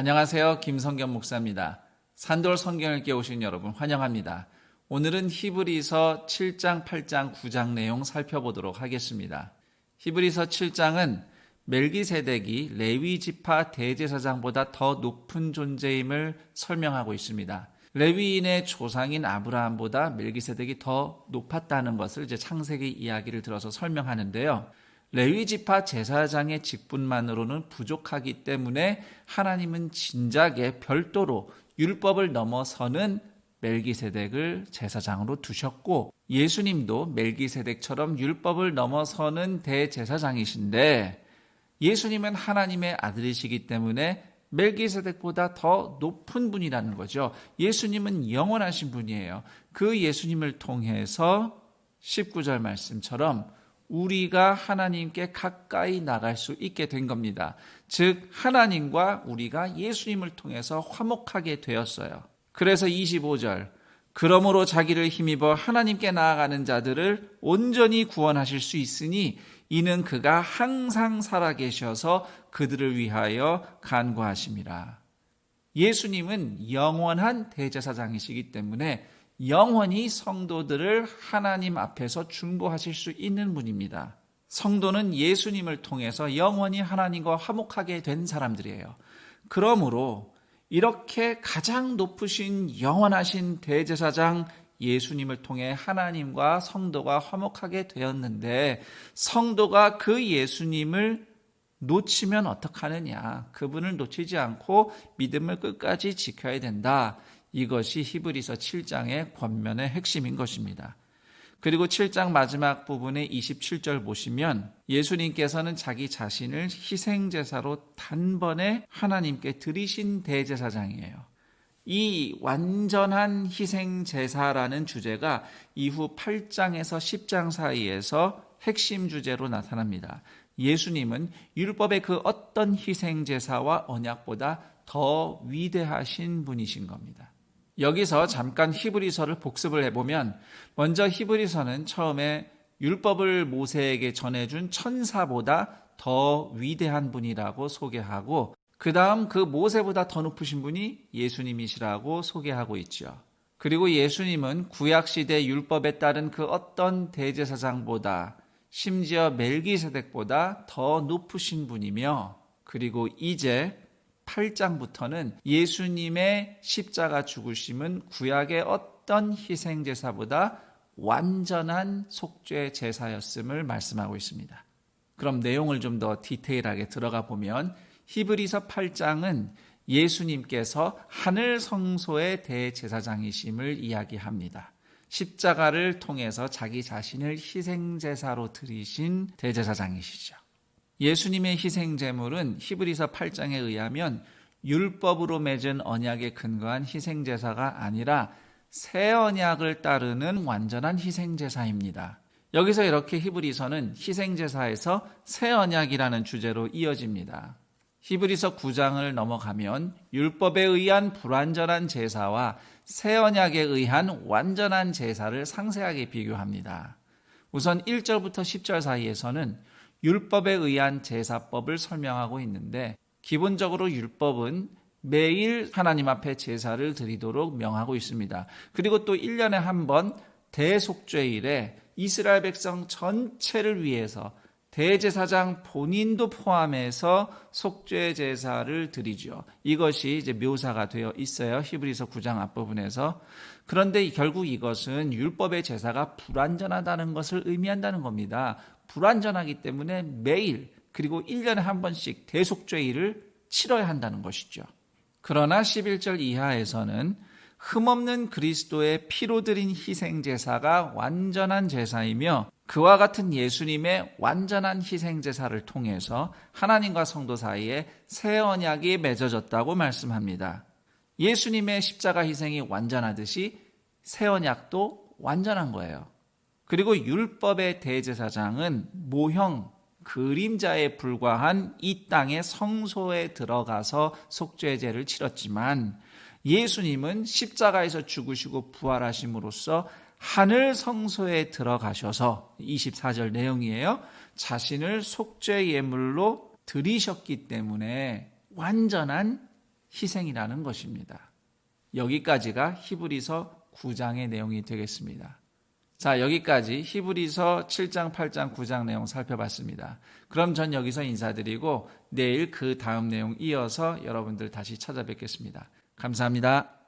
안녕하세요. 김성겸 목사입니다. 산돌 성경을 깨우신 여러분 환영합니다. 오늘은 히브리서 7장, 8장, 9장 내용 살펴보도록 하겠습니다. 히브리서 7장은 멜기세덱이 레위 지파 대제사장보다 더 높은 존재임을 설명하고 있습니다. 레위인의 조상인 아브라함보다 멜기세덱이 더 높았다는 것을 이제 창세기 이야기를 들어서 설명하는데요. 레위 지파 제사장의 직분만으로는 부족하기 때문에 하나님은 진작에 별도로 율법을 넘어서는 멜기세덱을 제사장으로 두셨고 예수님도 멜기세덱처럼 율법을 넘어서는 대제사장이신데 예수님은 하나님의 아들이시기 때문에 멜기세덱보다 더 높은 분이라는 거죠. 예수님은 영원하신 분이에요. 그 예수님을 통해서 19절 말씀처럼 우리가 하나님께 가까이 나갈 수 있게 된 겁니다. 즉, 하나님과 우리가 예수님을 통해서 화목하게 되었어요. 그래서 25절, 그러므로 자기를 힘입어 하나님께 나아가는 자들을 온전히 구원하실 수 있으니 이는 그가 항상 살아계셔서 그들을 위하여 간구하심이라. 예수님은 영원한 대제사장이시기 때문에 영원히 성도들을 하나님 앞에서 중보하실 수 있는 분입니다. 성도는 예수님을 통해서 영원히 하나님과 화목하게 된 사람들이에요. 그러므로 이렇게 가장 높으신 영원하신 대제사장 예수님을 통해 하나님과 성도가 화목하게 되었는데 성도가 그 예수님을 놓치면 어떡하느냐. 그분을 놓치지 않고 믿음을 끝까지 지켜야 된다. 이것이 히브리서 7장의 권면의 핵심인 것입니다. 그리고 7장 마지막 부분의 27절 보시면 예수님께서는 자기 자신을 희생제사로 단번에 하나님께 드리신 대제사장이에요. 이 완전한 희생제사라는 주제가 이후 8장에서 10장 사이에서 핵심 주제로 나타납니다. 예수님은 율법의 그 어떤 희생제사와 언약보다 더 위대하신 분이신 겁니다. 여기서 잠깐 히브리서를 복습을 해보면 먼저 히브리서는 처음에 율법을 모세에게 전해준 천사보다 더 위대한 분이라고 소개하고 그 다음 그 모세보다 더 높으신 분이 예수님이시라고 소개하고 있죠. 그리고 예수님은 구약시대 율법에 따른 그 어떤 대제사장보다 심지어 멜기세덱보다 더 높으신 분이며 그리고 이제 8장부터는 예수님의 십자가 죽으심은 구약의 어떤 희생 제사보다 완전한 속죄 제사였음을 말씀하고 있습니다. 그럼 내용을 좀 더 디테일하게 들어가 보면 히브리서 8장은 예수님께서 하늘 성소의 대제사장이심을 이야기합니다. 십자가를 통해서 자기 자신을 희생제사로 드리신 대제사장이시죠. 예수님의 희생 제물은 히브리서 8장에 의하면 율법으로 맺은 언약에 근거한 희생 제사가 아니라 새 언약을 따르는 완전한 희생 제사입니다. 여기서 이렇게 히브리서는 희생 제사에서 새 언약이라는 주제로 이어집니다. 히브리서 9장을 넘어가면 율법에 의한 불완전한 제사와 새 언약에 의한 완전한 제사를 상세하게 비교합니다. 우선 1절부터 10절 사이에서는 율법에 의한 제사법을 설명하고 있는데 기본적으로 율법은 매일 하나님 앞에 제사를 드리도록 명하고 있습니다. 그리고 또 1년에 한 번 대속죄일에 이스라엘 백성 전체를 위해서 대제사장 본인도 포함해서 속죄 제사를 드리죠. 이것이 이제 묘사가 되어 있어요. 히브리서 9장 앞부분에서. 그런데 결국 이것은 율법의 제사가 불완전하다는 것을 의미한다는 겁니다. 불완전하기 때문에 매일 그리고 1년에 한 번씩 대속죄일을 치러야 한다는 것이죠. 그러나 11절 이하에서는 흠없는 그리스도의 피로 드린 희생 제사가 완전한 제사이며 그와 같은 예수님의 완전한 희생 제사를 통해서 하나님과 성도 사이에 새 언약이 맺어졌다고 말씀합니다. 예수님의 십자가 희생이 완전하듯이 새 언약도 완전한 거예요. 그리고 율법의 대제사장은 모형 그림자에 불과한 이 땅의 성소에 들어가서 속죄제를 치렀지만 예수님은 십자가에서 죽으시고 부활하심으로써 하늘 성소에 들어가셔서 24절 내용이에요. 자신을 속죄 예물로 드리셨기 때문에 완전한 희생이라는 것입니다. 여기까지가 히브리서 9장의 내용이 되겠습니다. 자, 여기까지 히브리서 7장, 8장, 9장 내용 살펴봤습니다. 그럼 전 여기서 인사드리고 내일 그 다음 내용 이어서 여러분들 다시 찾아뵙겠습니다. 감사합니다.